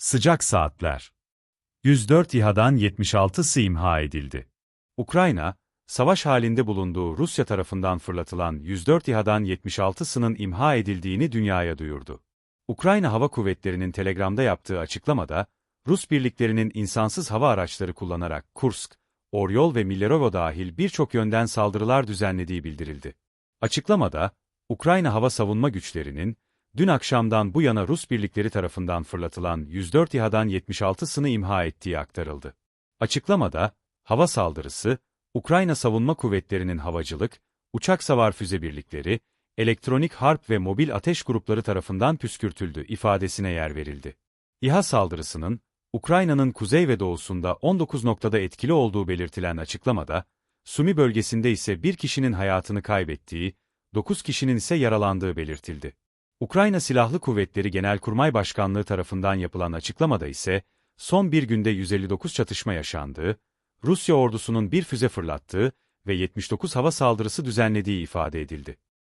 Sıcak saatler. 104 İHA'dan 76'sı imha edildi. Ukrayna, savaş halinde bulunduğu Rusya tarafından fırlatılan 104 İHA'dan 76'sının imha edildiğini dünyaya duyurdu. Ukrayna Hava Kuvvetleri'nin Telegram'da yaptığı açıklamada, Rus birliklerinin insansız hava araçları kullanarak Kursk, Oryol ve Millerovo dahil birçok yönden saldırılar düzenlediği bildirildi. Açıklamada, Ukrayna hava savunma güçlerinin, dün akşamdan bu yana Rus birlikleri tarafından fırlatılan 104 İHA'dan 76'sını imha ettiği aktarıldı. Açıklamada, hava saldırısı, Ukrayna Savunma Kuvvetleri'nin havacılık, uçak savar füze birlikleri, elektronik harp ve mobil ateş grupları tarafından püskürtüldü ifadesine yer verildi. İHA saldırısının, Ukrayna'nın kuzey ve doğusunda 19 noktada etkili olduğu belirtilen açıklamada, Sumi bölgesinde ise bir kişinin hayatını kaybettiği, 9 kişinin ise yaralandığı belirtildi. Ukrayna Silahlı Kuvvetleri Genelkurmay Başkanlığı tarafından yapılan açıklamada ise, son bir günde 159 çatışma yaşandığı, Rusya ordusunun bir füze fırlattığı ve 79 hava saldırısı düzenlediği ifade edildi.